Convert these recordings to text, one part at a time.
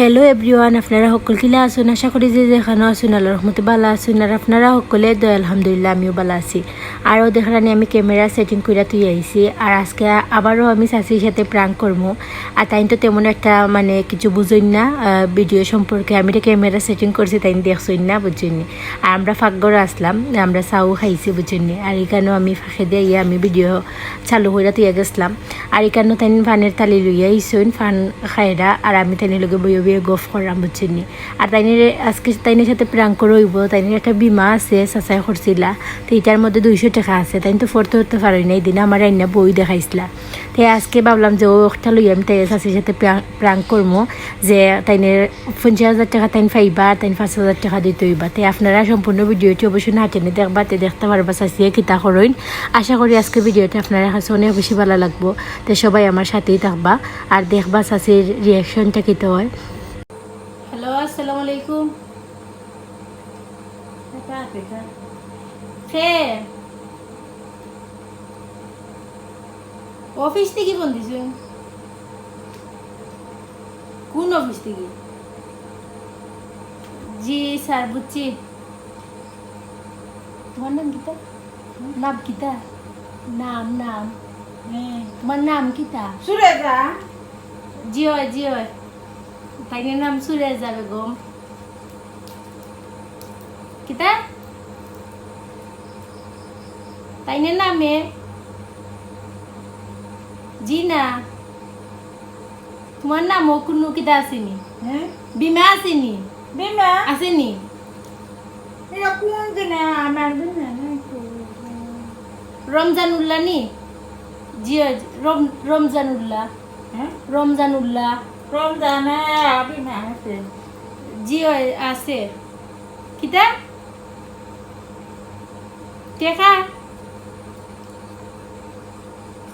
Hello everyone আপনারা সকল কিলা আছেন? আশা করি যে যেখানে আসুন আল্লাহ রহমতে ভালো আছেন। আর আপনারা সকলে দয়, আলহামদুলিল্লাহ, আমিও ভালো আছি। আরও দেখানি, আমি ক্যামেরা সেটিং করে তুই আইছি। আর আজকে আবারও আমি চাচির সাথে প্রাঙ্ক করব আর তাই তো তেমন একটা মানে কিছু বুঝইন না ভিডিও সম্পর্কে। আমি তো ক্যামেরা সেটিং করছি, তাই দেখছই না বুঝছেন আর আমরা ফাঁকগড়ে আসলাম, আমরা চাও খাইছি বুঝছেন আর এখানেও আমি ফাঁকে দিয়ে ইয়ে আমি ভিডিও চালু করে তুই গেছিলাম। আর এখানেও তাই ফানের তালি লইয়া আইসইন, ফান খাইরা। আর আমি তাই লগে বইয়ে বইয়ে গফ করাম বুঝছেন আর তাইনের, আজকে তাইনের সাথে প্রাঙ্ক রইব তাইনের একটা বিমা আছে, চাচাই করছিলা। তো এটার মধ্যে দুইশো টাকা আছে। তাই তো ফোরতে উঠতে পারি না এই দিন আমার আইনা বই দেখাইছিলা। তাই আজকে ভাবলাম যে ও একটা লই আমি তাই চাচির সাথে প্রাঙ্ক করব যে তাইনের পঞ্চাশ হাজার টাকা তাইন পাইবা, তাইন পাঁচ হাজার টাকা দিতে হইবা। তাই আপনারা সম্পূর্ণ ভিডিওটি অবশ্যই না টেনে দেখবা, তে দেখতে পারবা চাচিয়ে কিতা করইন আশা করি আজকে ভিডিওটা আপনারা কাছে অনেক বেশি ভালো লাগবো। তো সবাই আমার সাথেই থাকবা, আর দেখবা চাচির রিয়াকশনটা কিতে হয়। আসসালামু আলাইকুম। অফিস থেকে ফোন দিছো? কোন অফিস থেকে? জি স্যার বুঝছি। তোমার নাম কিতা নাম কিতা নাম নাম। তোমার নাম কিতা সুরেজা জি হয় জি হয় তাইনের নাম সুরেজা বেগম কিতা তাইনের নামে জি না তোমার নামও কোনো কিতা আসেনি বিমা আসেনি বিমা আসেনি এটা কোন দিনে আমার দিনে রমজান উল্লাহ নি জি রম রমজান উল্লাহ রমজান উল্লাহ রমজানে আছে। জি আছে। কিতা? টেকা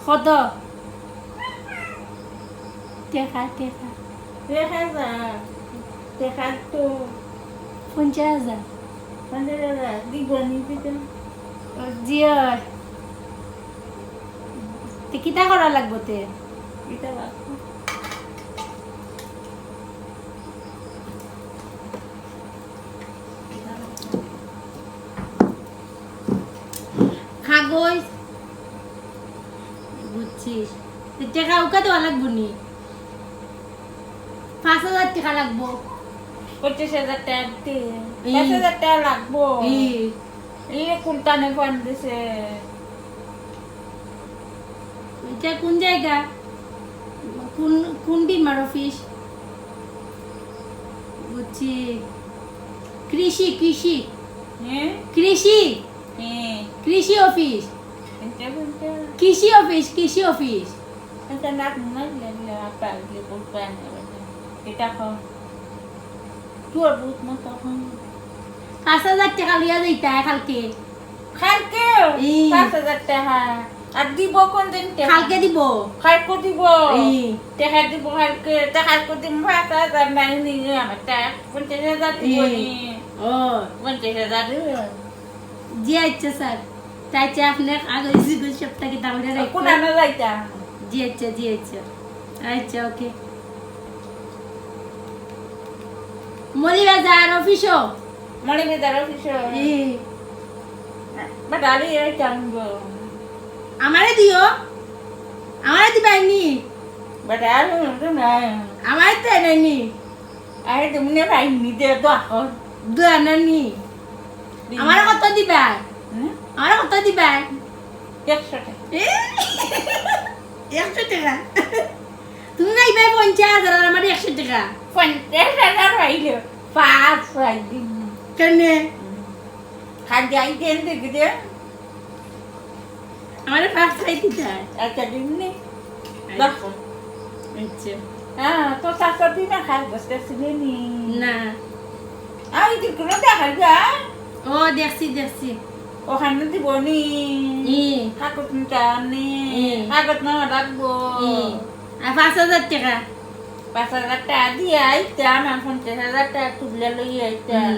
কত টেকা টেকা দেখা যায় দেখা তো? পঞ্চাশ হাজার। পঞ্চাশ হাজার। দিব নিবি জি কিতা করা লাগবো তে? এটা রাখো কাগজ বুঝছিস? টাকা উকা দেওয়া লাগবো নি। পাঁচ হাজার টাকা লাগবো। পঁচিশ হাজার টাকা দে এই। পাঁচ হাজার টাকা লাগবো। এই এই কুলটানে ফোন দিছে? এটা কোন জায়গা? কোন কোন বিমার অফিস বুঝছি। কৃষি কৃষি। হ্যাঁ? কৃষি। কৃষি অফিস। কৃষি অফিস কৃষি অফিস। পাঁচ হাজার টাকা লিয়া যাইতা কালকে। কালকে? পাঁচ হাজার টাকা। আর দিব কোন দিন কালকে দিব। কালকে দিব। টাকা দিব কালকে। টাকা দিব পাঁচ হাজার। নাই নিয়ে আমার টাকা পঞ্চাশ হাজার দিব ও পঞ্চাশ হাজার জি আচ্ছা স্যার। আপনার কাগজ সিগজ সপ্তাহে তাহলে কোন আনা যাইতা জি আচ্ছা জি আচ্ছা। আচ্ছা ওকে। অফিসও আমারে দিও। আমারে দিবাইনি বাদালি তো নাই আমারে তো এনাইনি আরে তুমি ভাই নিদে তো এখন দু আনানি আমার কত দিবা? আমার কত দিবা? একশো টাকা। একশো টাকা? তুমি নাইবে পঞ্চাশ হাজার আর আমার একশো টাকা। পঞ্চাশ হাজার পাইলে পাঁচ পাই দিন। কেন? খাদ্য আই দেন দেখি দে। আমার পাঁচ খাই দিতে হয়। একটা দিন নে। আচ্ছা। হ্যাঁ তো চারশো দিন খাই বসতে ছিলে না। আমি কি কোনো দেখা যায়? ও দেখছি দেখছি। ওখানে দিব নি নি পাঁচ হাজার টাকা? পাঁচ হাজার টাকা দিয়ে আইতাম পঞ্চাশ হাজার টাকা তুলে লই আইতাম।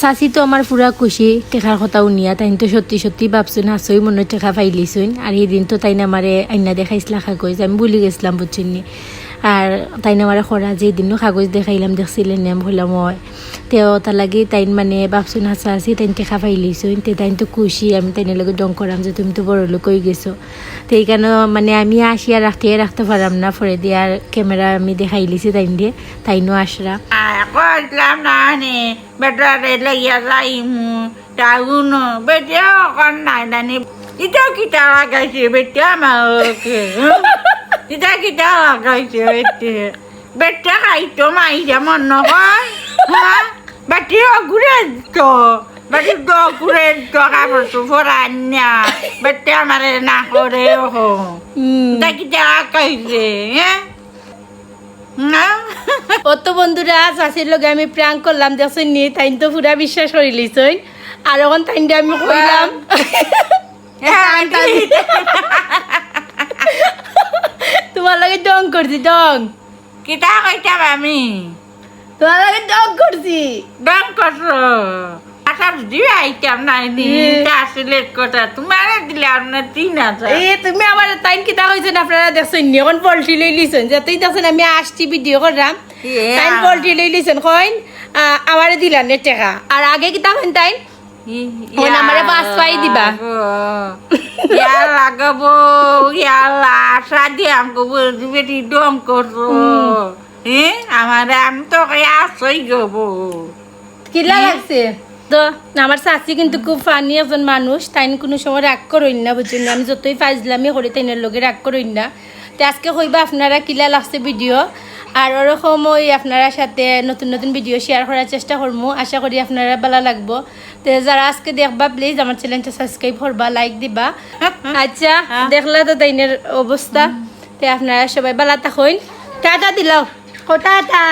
চাচি তো আমার পুরা খুশি টেকার কথাও নিয়া তাই তো সত্যি সত্যি ভাবছুন হাসই মনে টেকা পাইলিছুন আর এই দিন তো তাই না আমারে আইনা দেখাইছিলা কাগজ আমি বলি গেছিলাম বুঝছেন আর তাই আমার খরা যে দিনও কাগজ দেখাইলাম দেখছিলেন নেম হইলাম হয় তেও তার লাগি তাইন মানে বাপসুন হাসা আছি তাইন টেকা পাইলিছো তে তাইন তো খুশি আমি তাইনের লগে ডং করাম যে তুমি তো বড় লোক হয়ে গেছো। তো এই মানে আমি আসি আর রাখতে পারাম না পরে দিয়ে ক্যামেরা আমি দেখাইলিছি তাইন দিয়ে। তাইনও আসরা কইলাম না নে বেটারে লইয়া যাইমু বেটিয়া অকন নাই নানি। ইটা কিটা লাগাইছে লাগাইছে বেটে বেটা খাইতো মাই যেমন নহয় হ্যাঁ বেটিও ঘুরে তো বেটি তো ঘুরে তো কাপড় ফোরান্যা বেটে আমারে না করে হো লাগাইছে হ্যাঁ না ও বন্ধুরা চাষির লগে আমি প্রাঙ্ক করলাম দেখছেন নি তাইন তো পুরা বিশ্বাস করে লিছই আর এখন দিয়ে আমি কইলাম তোমার লাগে ডং করছি ডং কিতা কইতাম আমি? তোমার লাগে ডং করছি। দাম কত আসার দিয়ে আইতাম নাই নি এ। আসলে কথা? তোমার দিলে আপনার তিন হাজার। এই তুমি আমার তাইন কিতা কইছেন আপনারা দেখছেন নি? এখন পোল্ট্রি লই লিছেন। যাতেই দেখছেন আমি আসছি ভিডিও করলাম। ইয়ে। তাইন পোল্ট্রি লই লিছেন কইন আমারে দিলান নে টাকা। আর আগে কিতা কইন ওই নাম্বারে বাস পাই দিবা। ইয়া লাগাবো ইয়ালা দিয়ে আমাকে বলছি বেটি দম করছ হ্যাঁ আমার আমি তো আসই গবো কিলা লাগছে তো আমার চাচি কিন্তু খুব ফানি একজন মানুষ তাই কোনো সময় রাগ করইন না বুঝছেন? আমি যতই ফাইজলামি করি তাইনের লগে রাগ করইন না। তো আজকে কইবা আপনারা কিলা লাগছে ভিডিও আর ওরকম ওই আপনারা সাথে নতুন নতুন ভিডিও শেয়ার করার চেষ্টা করব আশা করি আপনারা ভালো লাগবো। তো যারা আজকে দেখবা প্লিজ আমার চ্যানেলটা সাবস্ক্রাইব করবা লাইক দিবা আচ্ছা দেখলা তো তাইনের অবস্থা তে আপনারা সবাই ভালো থাকুন টাটা দিলাও টাটা